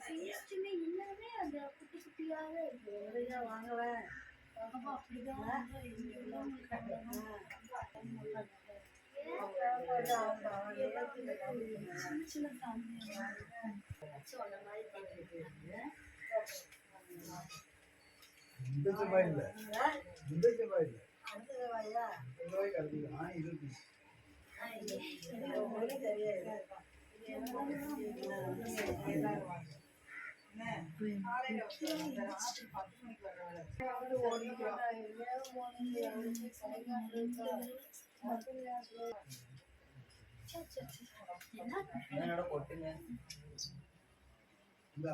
டேஸ்ட்டுமே அந்த குட்டி குட்டியாவே இருக்கு வாங்குவேன் அப்படிதான் இந்த செவ்வாய் இல்லை இந்த செவ்வாய் இல்லை செவ்வாய் கருதுதான் இருக்கு என்ன இந்தா